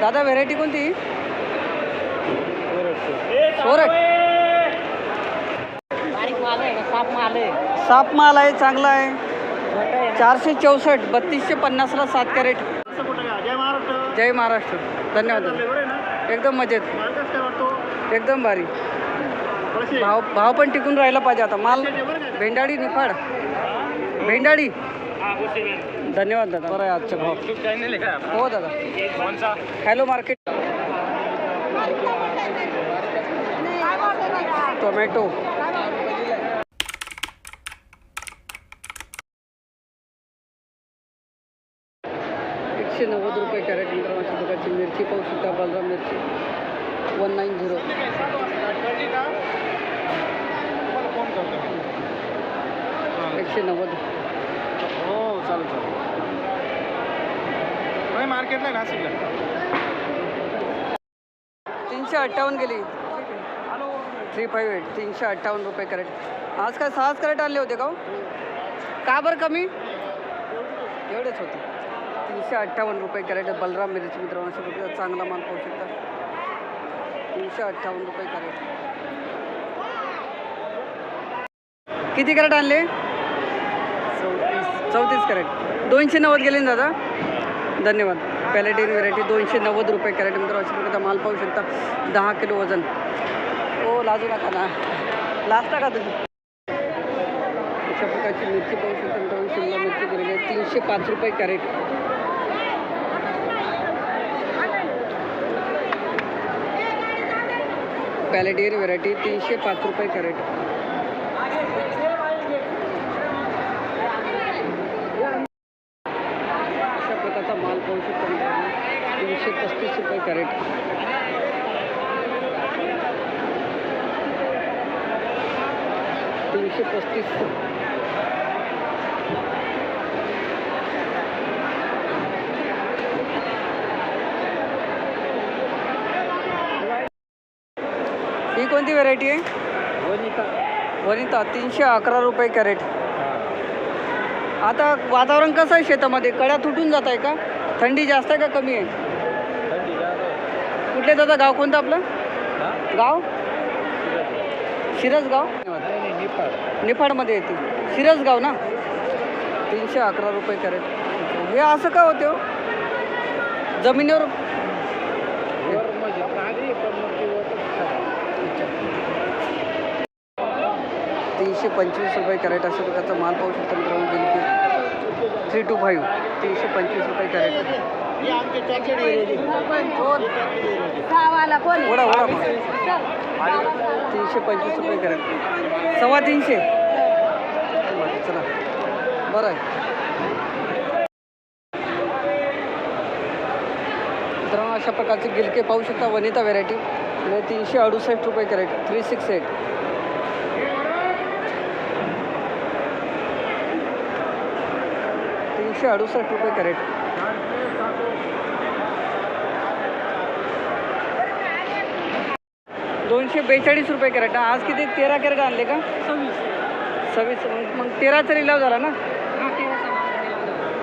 दादा व्हेरायटी कोणती? सोरट साप माल आहे चांगला आहे. चारशे चौसष्ट बत्तीसशे पन्नासला सात कॅरेट. जय महाराष्ट्र. धन्यवाद एकदम मजेत. एकदम भारी. भाव भाव पण टिकून राहिला पाहिजे आता. माल भेंडाळी निफाड. भेंडाळी. धन्यवाद दादा। बरं आहे आजचा भाव. हो दादा. हॅलो मार्केट टोमॅटो एकशे नव्वद रुपये कॅरेट अशा प्रकारची मिरची पाहू शकता बलराम मिरची. वन नाईन झिरो एकशे नव्वद. चालू चालू नाही मार्केटला आहे नाशिकला तीनशे अठ्ठावन्न गेली. थ्री फाईव्ह एट तीनशे अठ्ठावन्न रुपये कॅरेट आज काय सहाच कॅरेट आणले होते का हो? का बरं कमी? एवढेच होते. तीनशे अठ्ठावन्न रुपये कॅरेट बलराम मिरच मित्रांनो अशा प्रकारचा चांगला माल पाहू शकता. तीनशे अठ्ठावन्न रुपये कॅरेट किती कॅरेट आणले? चौतीस कॅरेट. दोनशे नव्वद गेले ना दादा? धन्यवाद. पॅलेटिन व्हेरायटी दोनशे नव्वद रुपये कॅरेट मित्र अशा प्रकारचा माल पाहू शकता. दहा किलो वजन. हो लाजू नका ना. लाजता का तुम्ही. अशा प्रकारची मिरची पाहू शकता मित्रांनो शिमला मिरची दिलेली आहे. तीनशे पाच रुपये कॅरेट. पॅलेटियन व्हेरायटी तीनशे पाच रुपये कॅरेट अशा प्रकारचा माल पाहू शकतो तीनशे पस्तीस रुपये कॅरेट. तीनशे पस्तीस. ही कोणती व्हेरायटी आहे? वनिता. तीनशे अकरा रुपये कॅरेट. आता वातावरण कसं आहे शेतामध्ये? कड्या तुटून जात आहे का? थंडी जास्त आहे का कमी आहे? कुठले दादा? गाव कोणतं आपलं? गाव? शिरसगाव? निफाडमध्ये येते. शिरसगाव ना? तीनशे अकरा रुपये कॅरेट. हे असं का होते हो? जमिनीवर? तीनशे पंचवीस रुपये कॅरेट अशा प्रकारचा माल पाहू शकतो मित्रांनो बिलकी थ्री टू फाईव्ह. तीनशे पंचवीस रुपये कॅरेट. सहावाला कोण. तीनशे पंचवीस रुपये कॅरेट सव्वा तीनशे? बरं, चला. बरं आहे. मित्रांनो अशा प्रकारचे गिलके पाहू शकता. वनिता व्हेरायटी म्हणजे तीनशे अडुसष्ट रुपये कॅरेट. थ्री सिक्स एट तीनशे अडुसष्ट रुपये कॅरेट. दोनशे बेचाळीस रुपये कॅरेट. आज किती? तेरा कॅरेट आणले का? सव्वीस. मग मग तेराचा लिलाव झाला ना?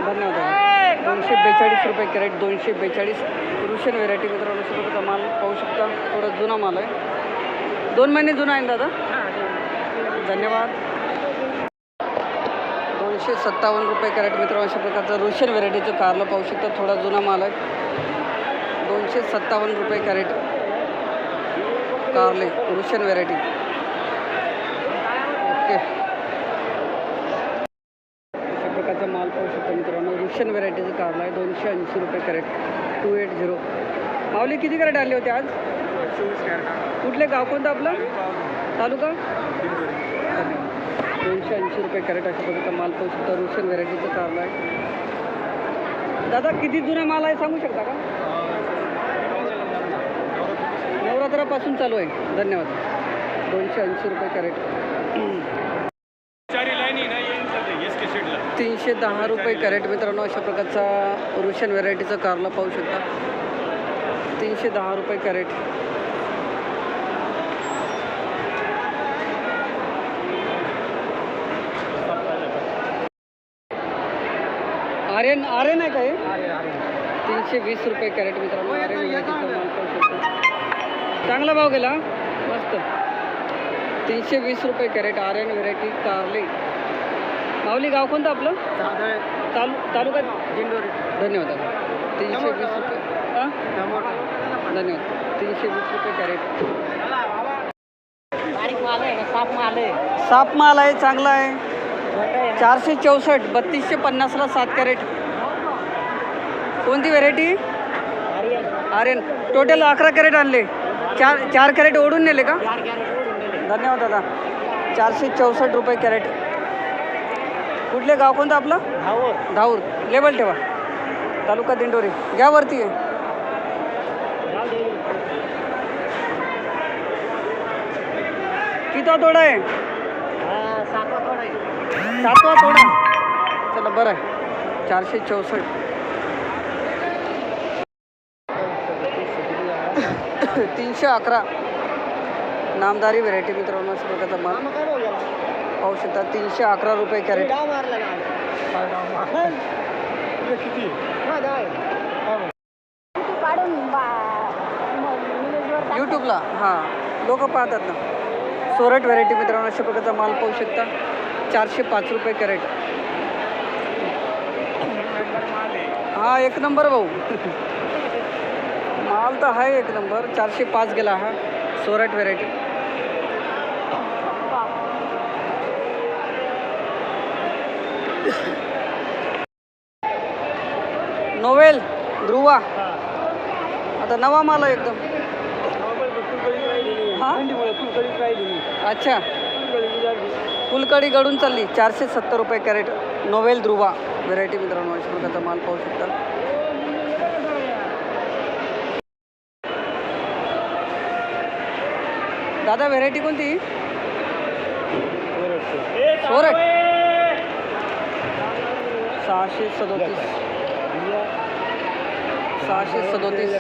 धन्यवाद. दोनशे बेचाळीस रुपये कॅरेट दोनशे बेचाळीस. रुशन व्हेरायटी मित्रांनो सुद्धा माल पाहू शकता. थोडा जुना माल आहे. दोन महिने जुना आहे दादा? धन्यवाद. दोनशे सत्तावन्न रुपये कॅरेट मित्रांनो अशा प्रकारचं रुशन व्हेरायटीचं कारलं पाहू शकता. थोडा जुना माल आहे. दोनशे सत्तावन्न रुपये कॅरेट. कारले रुशन व्हेरायटी ओके. अशा प्रकारचा माल पाहू शकता मित्रांनो. रुशन व्हेरायटीचं कारला आहे. दोनशे ऐंशी रुपये कॅरेट टू एट झिरो माऊली किती कॅरेट आले होते आज? कुठले गाव कोणतं आपलं? तालुका दोनशे ऐंशी रुपये कॅरेट अशा प्रकारचा माल पाहू शकता. रुशन व्हेरायटीचं कारला आहे. दादा किती जुना माल आहे सांगू शकता का? नवरात्रापासून चालू आहे. धन्यवाद. दोनशे ऐंशी रुपये कॅरेट. तीनशे दहा रुपये कॅरेट मित्रांनो अशा प्रकारचा रुशन व्हेरायटीचा कारला पाहू शकता. तीनशे दहा रुपये कॅरेट. आर्यन आर्यन आहे का हे? तीनशे वीस रुपये कॅरेट मित्रांनो व्हेरायटीचा माल पाहू शकता. चांगला भाव गेला? मस्त. तीनशे वीस रुपये कॅरेट आर एन व्हेरायटी कारले. माऊली गाव कोणतं आपलं? तालु तालुका दिंडोरी. धन्यवाद. तीनशे वीस रुपये. हां? धन्यवाद. तीनशे वीस रुपये कॅरेट. साप माल आहे साप माल आहे. चांगला आहे. चारशे चौसष्ट बत्तीसशे पन्नासला सात कॅरेट. कोणती व्हेरायटी? आर्यन. आर्यन. टोटल अकरा कॅरेट आणले. चार चार कॅरेट ओढून नेले का. धन्यवाद दादा. चारशे चौसष्ट रुपये कॅरेट. कुठले गाव कोणतं आपलं? धावूर. धाऊर लेबल ठेवा. तालुका दिंडोरी. घ्या वरती. आहे. किती तोडा आहे? हा, सातवा थोडा आहे. सातवा तोडा. चला बरं आहे. चारशे चौसष्ट. तीनशे अकरा. नामदारी व्हेरायटी मित्रांनो प्रकारचा माल? पाहू शकता तीनशे अकरा रुपये कॅरेट हा. यूट्यूबला हां लोक पाहतात ना. सोरट व्हेरायटी मित्रांनो अशा प्रकारचा माल पाहू शकता. चारशे पाच रुपये कॅरेट हा एक नंबर भाऊ. माल तर आहे एक नंबर. चारशे पाच गेला हा. सोराट व्हेरायटी नोवेल ध्रुवा. आता नवा माल आहे एकदम. हा? अच्छा. फुलकडी गडून चालली. चारशे सत्तर रुपये कॅरेट. नोवेल ध्रुवा. व्हेरायटी मित्रांनो अशा प्रकारचा माल पाहू शकता. दादा व्हेरायटी कोणती? सोरट सहाशे सदोतीस. सहाशे सदोतीस.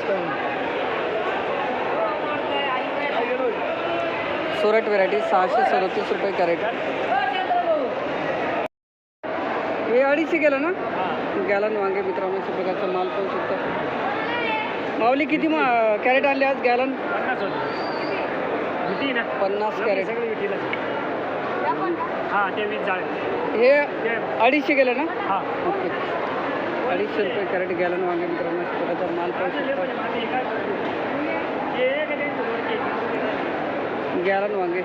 सोरट व्हेरायटी सहाशे सदोतीस रुपये कॅरेट हे अडीचशे गेलं ना? गॅलन वांगे मित्रांनो अशा प्रकारचा माल पाहू शकता. माऊली किती मा कॅरेट आणले आज गॅलन? पन्नास होते. विटी ना पन्नास कॅरेट. सगळे विटीला हा ते वीस झाले हे अडीचशे गेलं ना? हा. ओके. अडीचशे रुपये कॅरेट गॅलन वांगे मित्रांनो माल पाहू गॅलन वांगे.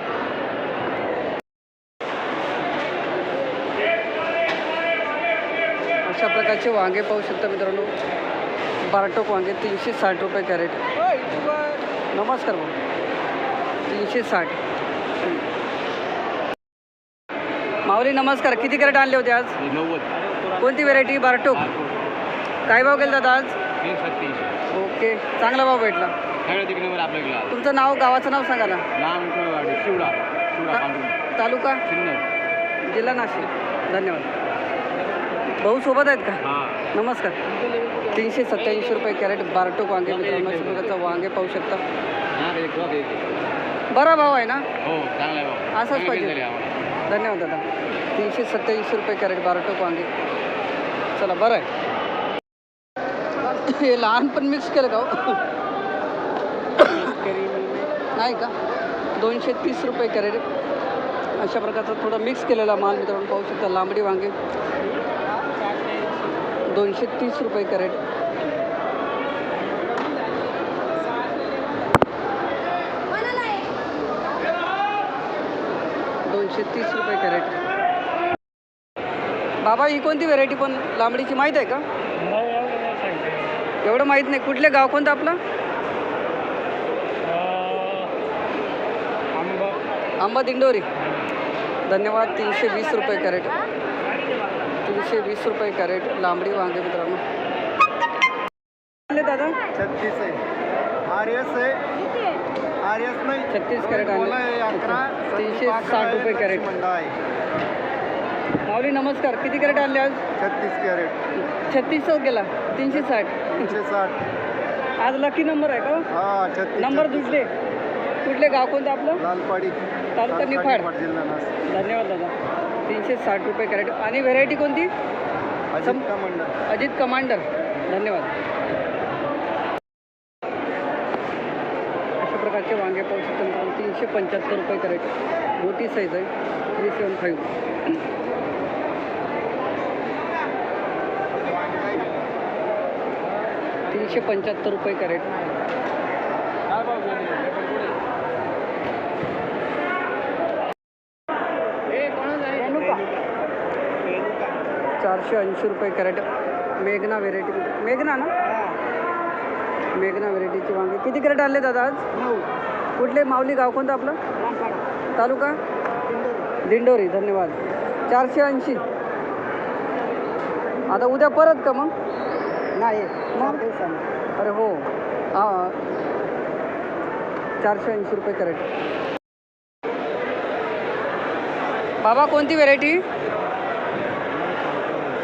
अशा प्रकारचे वांगे पाहू शकता मित्रांनो. बारटोक वांगे तीनशे साठ रुपये कॅरेट. नमस्कार भाऊ. तीनशे साठ. माऊली नमस्कार. किती कॅरेट आणले होते आज? कोणती व्हेरायटी बारटोक. काय भाव गेला दादा आज? ओके. चांगला भाव भेटला. तुमचं नाव गावाचं नाव सांगा ना. तालुका? जिल्हा नाशिक. धन्यवाद. भाऊ सोबत आहेत का? हा. नमस्कार. तीनशे सत्याऐंशी रुपये कॅरेट बारटोक वांगे मित्रांनो. वांगे पाहू शकता. बरा भाव आहे ना? हो चांगला आहे भाऊ असंच चांगली पाहिजे. आम्हाला. धन्यवाद दादा. तीनशे सत्याऐंशी रुपये कॅरेट बारटोक वांगे. चला बरं आहे. हे लहान पण मिक्स केलं का हो? नाही का? दोनशे तीस रुपये कॅरेट. अशा प्रकारचा थोडा मिक्स केलेला माल मित्रांनो पाहू शकता लांबडी वांगे. दोनशे तीस रुपये कॅरेट. दोनशे तीस रुपये कॅरेट. बाबा ही कोणती व्हेरायटी पण लांबडीची माहीत आहे का? एवढं माहीत नाही. कुठले गाव कोणतं आपलं? आंबा. दिंडोरी. धन्यवाद तीनशे वीस रुपये कॅरेट. तीनशे वीस रुपये कॅरेट लांबडी वांगे मित्रांनो. दादा? छत्तीस आहे. आर एस आहे. छत्तीस कॅरेट आणले तीनशे साठ रुपये कॅरेट. माऊली नमस्कार. किती कॅरेट आणले आज? छत्तीस कॅरेट. छत्तीस चौक गेला. तीनशे साठ. तीनशे साठ. आज लकी नंबर आहे का? हा नंबर दुसरे कुठले गाव कोणतं आपलं? लालपाडी. तालुका निफाड. धन्यवाद दादा. तीनशे साठ रुपये कॅरेट. आणि व्हेरायटी कोणती? अजिंठा मंडळ अजित कमांडर. धन्यवाद. वांगे पाहू शकतो तीनशे पंच्याहत्तर रुपये कॅरेट. मोठी साईज आहे थ्री सेवन फाईव्ह तीनशे पंच्याहत्तर रुपये कॅरेट. चारशे ऐंशी रुपये कॅरेट. मेघना व्हेरायटी मेघना ना? मेघना व्हेरायटीची वांगे. किती कॅरेट आणले दादा आज? नऊ. कुठले माऊली गाव कोणतं आपलं? तालुका? दिंडोरी धन्यवाद. चारशे ऐंशी. आता उद्या परत का मग? नाही? अरे हो. हां. चारशे ऐंशी रुपये कॅरेट. बाबा कोणती व्हेरायटी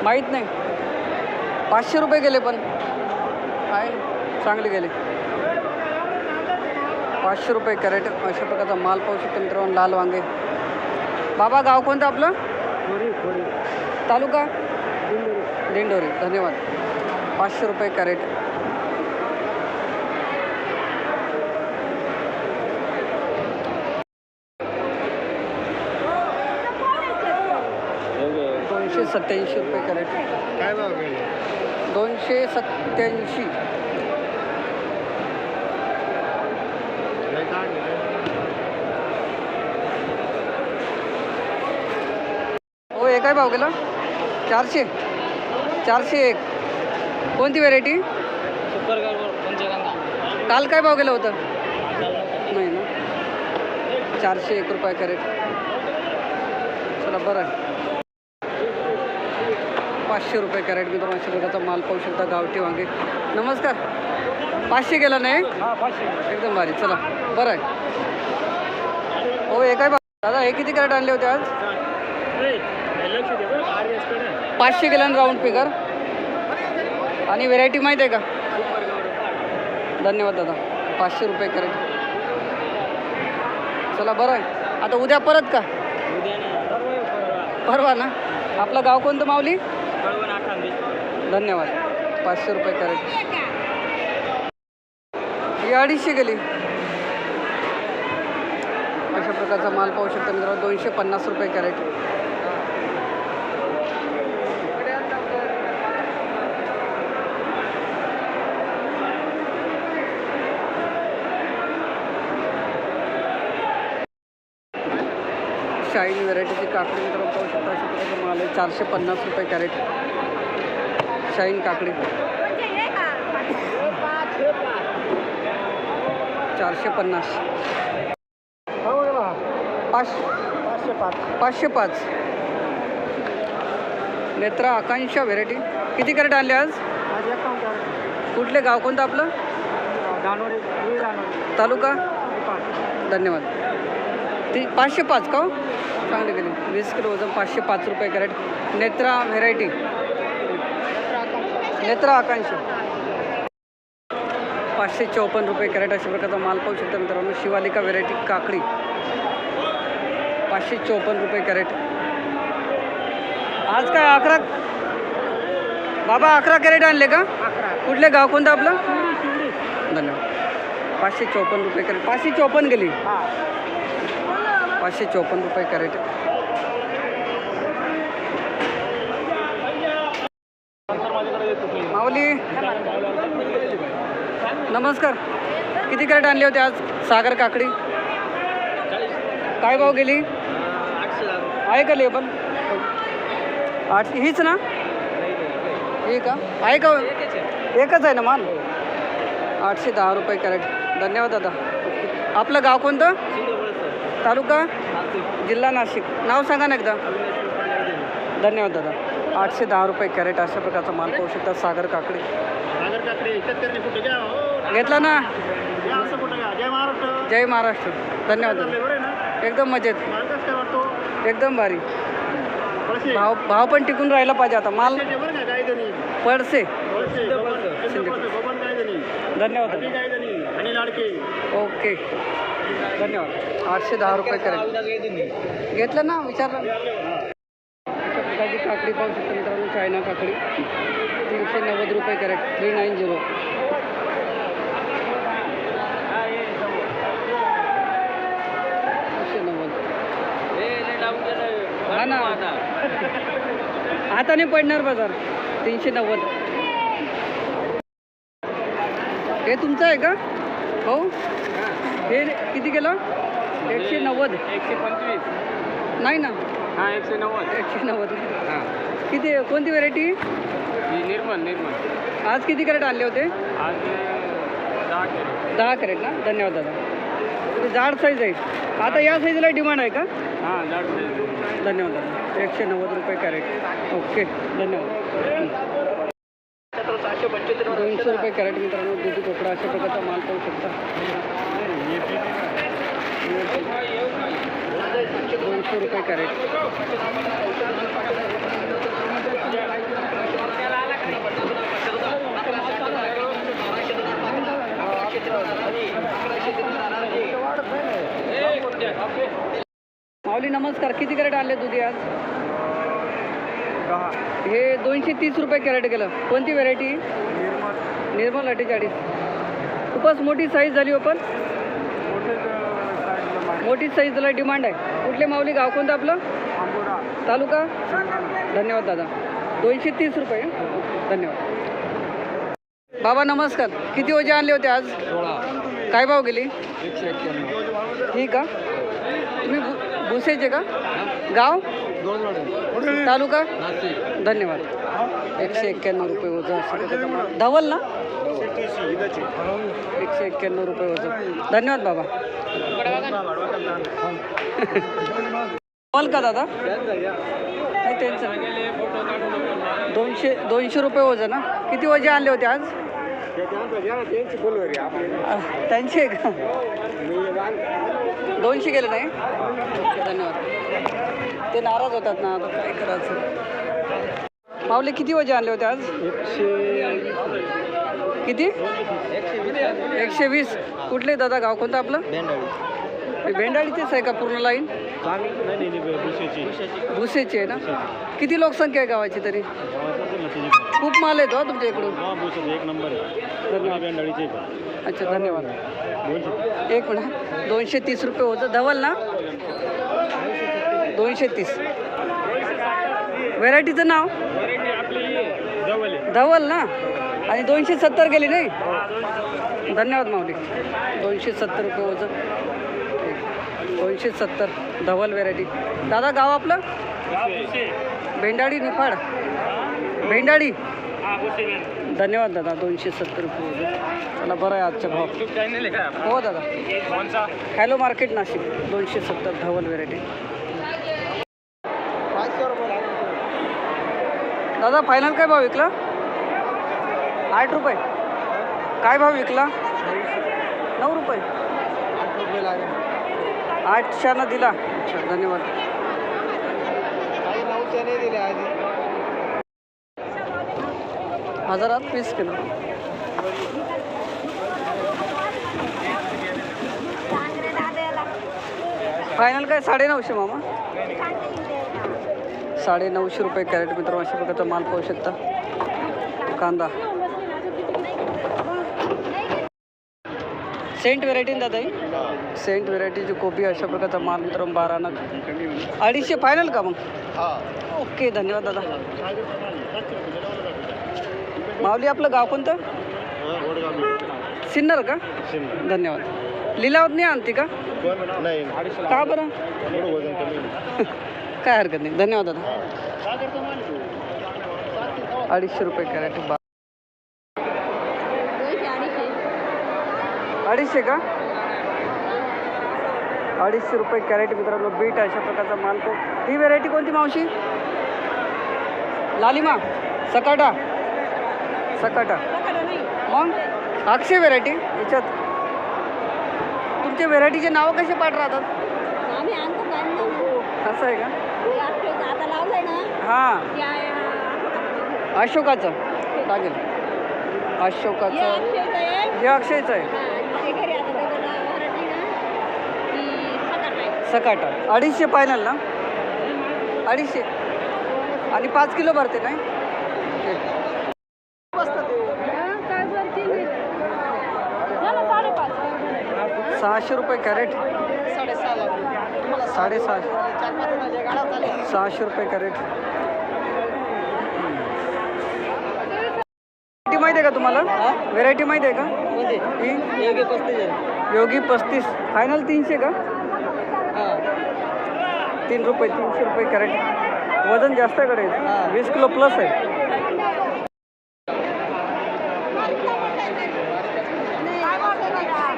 माहीत नाही. पाचशे रुपये गेले पण. आहे चांगले गेले. पाचशे रुपये कॅरेट अशा प्रकारचा माल पाहू शकतो मित्रांनो लाल वांगे. बाबा गाव कोणतं आपलं? थोडी थोडी तालुका? दिंडोरी. धन्यवाद. पाचशे रुपये कॅरेट. दोनशे सत्याऐंशी रुपये कॅरेट. काय दोनशे सत्याऐंशी हो हे काय भाव गेला चारशे. चारशे एक. कोणती व्हेरायटी काल काय भाव गेलं होतं? नाही ना. चारशे एक रुपये कॅरेट. चला बरं आहे. पाचशे रुपये कॅरेट मी तुम्हाला अशा प्रकारचा माल पाहू शकता गावठी वांगे. नमस्कार. पाचशे गेला नाही? हा पाचशे. एकदम भारी. चला बरं आहे. हो हे काय भाव? दादा हे किती कॅरेट आणले होते आज लक्ष दे बरं आर एसकडे पाचशे गेला राऊंड फिगर आणि व्हेरायटी माहीत आहे का? धन्यवाद दादा. पाचशे रुपये करेक्ट चला बरं आहे. आता उद्या परत का? परवा ना? आपलं गाव कोणतं माऊली? धन्यवाद. पाचशे रुपये करेक्ट ही अडीचशे गेली. अशा प्रकारचा माल पाहू शकता मित्रांनो. दोनशे पन्नास रुपये कॅरेट शाईन व्हरायटीची काकडी मित्रांनो पाहू शकता अशा प्रकारचा माल आहे. चारशे पन्नास रुपये कॅरेट. शाईन काकडी. चारशे पन्नास. पाच पाचशे पाच पाचशे पाच. नेत्रा आकांक्षा व्हेरायटी. किती कॅरेट आणले आज? कुठले गाव? कोणतं आपलं? तालुका? धन्यवाद. ती पाचशे पाच का हो? चांगली गेली. वीस किलो वजन पाचशे पाच रुपये कॅरेट. नेत्रा व्हेरायटी. नेत्रा आकांक्षा. पाचशे चौपन्न रुपये कॅरेट अशा प्रकारचा माल पाहू शकता मित्रांनो. शिवालिका व्हेरायटी काकडी. पाचशे चौपन्न रुपये कॅरेट. आज काय अकरा? बाबा अकरा कॅरेट आणले का? कुठले गाव कोणतं आपलं? धन्यवाद. पाचशे चौपन्न रुपये कॅरेट. पाचशे चौपन्न गेली. पाचशे चौपन्न रुपये कॅरेट. माऊली नमस्कार. किती कॅरेट आणले होते आज? सागर काकडी. काय भाव गेली? आहे का लेबल? आठ हीच ना? ही का? आहे का? एकच आहे ना माल? आठशे दहा रुपये कॅरेट. धन्यवाद दादा. आपलं गाव कोणतं? तालुका जिल्हा नाशिक. नाव सांगा ना एकदा. धन्यवाद दादा. आठशे दहा रुपये कॅरेट अशा प्रकारचा माल पाहू शकता सागर काकडी. सागर काकडे शेतकऱ्यांनी कुठे घ्या हो. घेतला ना? जय महाराष्ट्र. जय महाराष्ट्र. धन्यवाद एकदम मजेत. एकदम भारी. भाव भाव पण टिकून राहिला पाहिजे आता. माल पडसे धन्यवाद ओके. धन्यवाद. आठशे दहा रुपये करेल. घेतलं ना विचारलं काकडी पाहू शकतो मित्रांनो चायना काकडी. तीनशे नव्वद रुपये करेक्ट थ्री नाईन झिरो. आता. नव्वद हाताने पडणार बाजार. तीनशे नव्वद. हे तुमचं आहे का? हो हे किती केलं? एकशे नव्वद. एकशे पंचवीस. नाही ना? हा एकशे नव्वद. एकशे नव्वद. हा. किती कोणती व्हेरायटी ही निर्मल निर्मल. आज किती कॅरेट आणले होते? आज दहा किलो दहा कॅरेट ना? धन्यवाद दादा. ते जाड साईज आहे. आता या साईजला डिमांड आहे का? हा जाड size. धन्यवाद दादा. एकशे नव्वद रुपये कॅरेट. ओके धन्यवाद. दोनशे रुपये कॅरेट मित्रांनो दुधी कोकडा अशा प्रकारचा माल पाहू शकता. दोनशे रुपये कॅरेट माऊली नमस्कार. किती कॅरेट आणले दुधी आज? हे दोनशे तीस रुपये कॅरेट गेलं कोणती व्हेरायटी निर्मल. अठ्ठेचाळीस. खूपच मोठी साईज झाली हो पण मोठे साईजला माल मोठी साईजला डिमांड आहे. कुठले माऊली गाव कोणतं आपलं? आंबोरा तालुका? धन्यवाद दादा. दोनशे तीस रुपये. धन्यवाद. बाबा नमस्कार. किती ओझे आणले होते आज? काय भाव गेली? एकशे एक्क्याण्णव. ठीक का? तुम्ही भुसेचे का? गाव? तालुका? धन्यवाद. एकशे एक्क्याण्णव रुपये वजन. धवल ना? एकशे एक्क्याण्णव रुपये वजन धन्यवाद बाबा. कॉल का दादा. नाही त्यांचं दोनशे दोनशे रुपये वजन ना? किती वजे आणले होते आज? त्यांचे का? दोनशे गेले नाही? धन्यवाद. ते नाराज होतात ना आता काय करायचं? माऊले किती वजे आणले होते आज? किती? एकशे वीस. कुठले दादा गाव? कोणतं आपलं? भेंडाळीचेच आहे का पूर्ण लाईन? भुसेची. आहे ना? किती लोकसंख्या आहे गावाची तरी? खूप माल येतो हा तुमच्या इकडून. एक नंबर अच्छा धन्यवाद. एक मिनिट दोनशे तीस रुपये होतं. धवल ना? दोनशे तीस. व्हेरायटीचं नाव? धवल ना? आणि दोनशे सत्तर गेली नाही? धन्यवाद माऊली. दोनशे सत्तर रुपये वजन दोनशे सत्तर. धवल व्हेरायटी दादा गाव आपलं? भेंडाळी निफाड. भेंडाळी. धन्यवाद दादा दोनशे सत्तर रुपये चला बरं आहे आजचा भाव. हो दादा. Hello market Nashik. दोनशे सत्तर धवल व्हेरायटी दादा फायनल काय भाव विकला? आठ रुपये. काय भाव विकला? नऊ रुपये. आठशेनं दिला. अच्छा धन्यवाद. नाही दिले हजारात पीस किलो. फायनल काय? साडे नऊशे मामा. साडे नऊशे रुपये कॅरेट मित्र अशा प्रकारचा माल पाहू शकता. कांदा. सेंट व्हेरायटी ना दादा ही? सेंट व्हेरायटीची कोबी अशा प्रकारचा माल मित्र बारा नग अडीचशे फायनल का मग? ओके धन्यवाद दादा. माऊली आपलं गाव कोणतं? सिन्नर का? धन्यवाद. लिलावत नाही आणते का? नाही. का बरं? काय हरकत नाही. धन्यवाद दादा. अडीचशे रुपये कॅरेट. अडीचशे का? अडीचशे रुपये कॅरेट मित्रांनो बीट अशा प्रकारचा माल तो. ही व्हेरायटी कोणती मावशी? लालिमा सकाटा. सकाटा. मग? अक्षय व्हेरायटी याच्यात. तुमचे व्हेरायटीचे नावं कसे पाठ राहतात? असं आहे का? हे हां. अशोकाचं. लागेल. अशोकाचं. हे अक्षयचं आहे. सकाटा अडीचशे फायनल ना? अडीचशे. आणि पाच किलो भरते नाही काय सहाशे रुपये कॅरेट. साडेसहाशे सहाशे रुपये कॅरेट व्हेरायटी माहिती आहे का तुम्हाला व्हेरायटी माहिती आहे का? ही योगी पस्तीस फायनल तीनशे का? तीन रुपये तीनशे रुपये कॅरेट वजन जास्त आहे कडे वीस किलो प्लस आहे.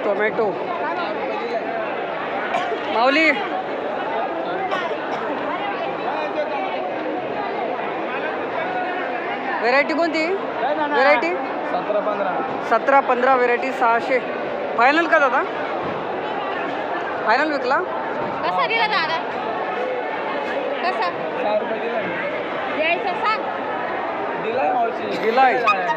टोमॅटो माऊली. व्हेरायटी कोणती? व्हेरायटी सतरा पंधरा. सतरा पंधरा व्हेरायटी सहाशे. फायनल का दादा? फायनल विकला? कसा दिला दादा? कसा? दिलाय.